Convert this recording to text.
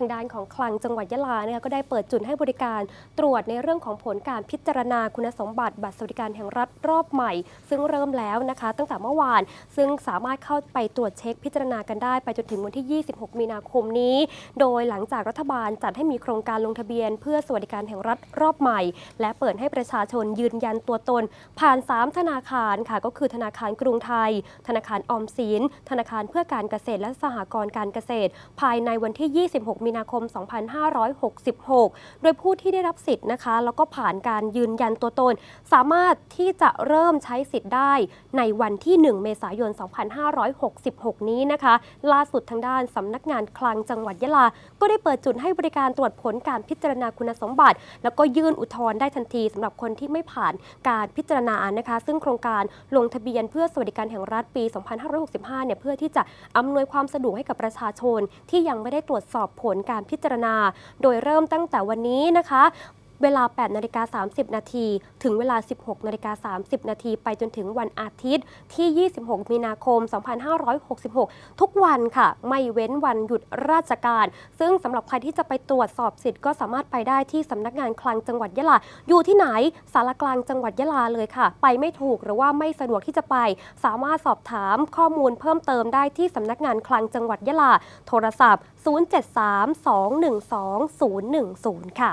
ทางด้านของคลังจังหวัดยะลานะคะก็ได้เปิดจุดให้บริการตรวจในเรื่องของผลการพิจารณาคุณสมบัติบัตรสวัสดิการแห่งรัฐรอบใหม่ ซึ่งเริ่มแล้วนะคะ ตั้งแต่เมื่อวาน ซึ่งสามารถเข้าไปตรวจเช็คพิจารณากันได้ไปจนถึงวันที่ 26 มีนาคมนี้ โดยหลังจากรัฐบาลจัดให้มีโครงการลงทะเบียน เพื่อสวัสดิการแห่งรัฐรอบใหม่ และเปิดให้ประชาชนยืนยันตัวตน ผ่าน 3 ธนาคารค่ะก็คือธนาคารกรุงไทย ธนาคารออมสินธนาคารเพื่อการเกษตรและสหกรณ์การเกษตร ภายในวันที่ 26 มีีนาคม 2566 โดยผู้ที่ได้รับสิทธิ์นะคะ แล้วก็ผ่านการยืนยันตัวตน สามารถที่จะเริ่มใช้สิทธิ์ได้ในวันที่ 1 เมษายน 2566 นี้นะคะ ล่าสุดทางด้านสำนักงานคลังจังหวัดยะลา ก็ได้เปิดจุดให้บริการตรวจผลการพิจารณาคุณสมบัติ แล้วก็ยื่นอุทธรณ์ได้ทันทีสำหรับคนที่ไม่ผ่านการพิจารณานะคะ ซึ่งโครงการลงทะเบียนเพื่อสวัสดิการแห่งรัฐปี 2565 เนี่ยเพื่อที่จะอำนวยความสะดวกให้กับประชาชนที่ยังไม่ได้ตรวจสอบผลการพิจารณา โดยเริ่มตั้งแต่วันนี้นะคะ เวลา 8นาฬิกา30 นาที ถึงเวลา 16นาฬิกา30 นาที ไปจนถึงวันอาทิตย์ที่ 26 มีนาคม 2566 ทุกวันค่ะ ไม่เว้นวันหยุดราชการ ซึ่งสำหรับใครที่จะไปตรวจสอบสิทธิ์ก็สามารถไปได้ที่สำนักงานคลังจังหวัดยะลา อยู่ที่ไหน สารกลางจังหวัดยะลาเลยค่ะ ไปไม่ถูกหรือว่าไม่สะดวกที่จะไป สามารถสอบถามข้อมูลเพิ่มเติมได้ที่สำนักงานคลังจังหวัดยะลา โทรศัพท์ 073 212 010 ค่ะ